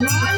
ভুল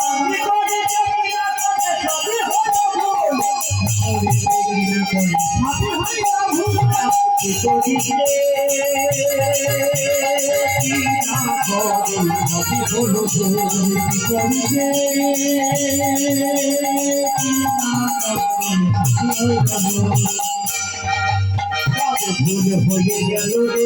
ভুল হয়ে গেল রে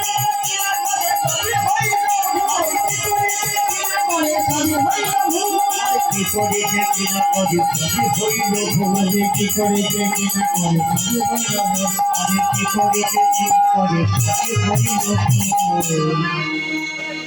কি করে করিতে কিনা করে সবে হইল ভুল কি করে কি করিতে করে আরে কি করে কিনা করে সবে হইল